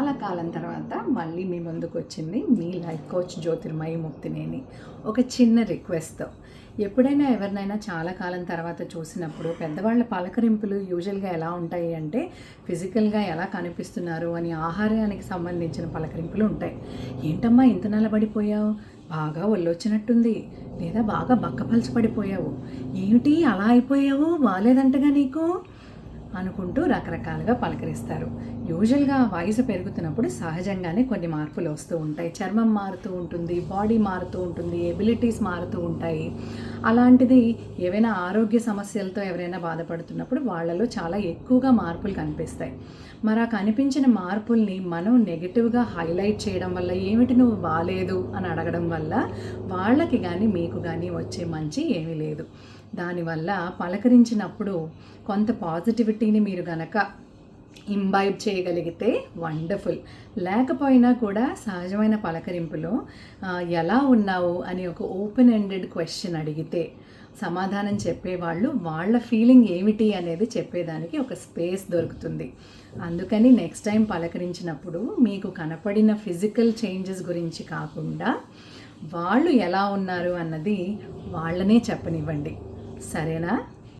చాలా కాలం తర్వాత మళ్ళీ మీ ముందుకు వచ్చింది మీ లైఫ్ కోచ్ జ్యోతిర్మయి ముక్తినేని ఒక చిన్న రిక్వెస్ట్తో ఎప్పుడైనా ఎవరినైనా చాలా కాలం తర్వాత చూసినప్పుడు పెద్దవాళ్ళ పలకరింపులు యూజువల్గా ఎలా ఉంటాయి అంటే ఫిజికల్గా ఎలా కనిపిస్తున్నారు అని ఆహారానికి సంబంధించిన పలకరింపులు ఉంటాయి. ఏంటమ్మా ఇంత నలబడిపోయావు బాగా ఒళ్ళొచ్చినట్టుంది. లేదా బాగా బక్కపలచబడిపోయావు. ఏమిటి అలా అయిపోయావు? బాగాలేదంటగా నీకు? అనుకుంటూ రకరకాలుగా పలకరిస్తారు. యూజువల్గా వయసు పెరుగుతున్నప్పుడు సహజంగానే కొన్ని మార్పులు వస్తూ ఉంటాయి. చర్మం మారుతూ ఉంటుంది బాడీ మారుతూ ఉంటుంది ఎబిలిటీస్ మారుతూ ఉంటాయి. అలాంటిది ఏవైనా ఆరోగ్య సమస్యలతో ఎవరైనా బాధపడుతున్నప్పుడు వాళ్ళలో చాలా ఎక్కువగా మార్పులు కనిపిస్తాయి. మరి ఆ కనిపించిన మార్పుల్ని మనం నెగిటివ్గా హైలైట్ చేయడం వల్ల ఏమిటి నువ్వు బాగాలేదు అని అడగడం వల్ల వాళ్ళకి కానీ మీకు కానీ వచ్చే మంచి ఏమీ లేదు. దానివల్ల పలకరించినప్పుడు కొంత పాజిటివిటీని మీరు గనక ఇంబైబ్ చేయగలిగితే వండర్ఫుల్. లేకపోయినా కూడా సహజమైన పలకరింపులో ఎలా ఉన్నావు? అని ఒక ఓపెన్ ఎండెడ్ క్వశ్చన్ అడిగితే సమాధానం చెప్పేవాళ్ళు వాళ్ళ ఫీలింగ్ ఏమిటి అనేది చెప్పేదానికి ఒక స్పేస్ దొరుకుతుంది. అందుకని నెక్స్ట్ టైం పలకరించినప్పుడు మీకు కనపడిన ఫిజికల్ చేంజెస్ గురించి కాకుండా వాళ్ళు ఎలా ఉన్నారు అన్నది వాళ్ళనే చెప్పనివ్వండి. సరేనా?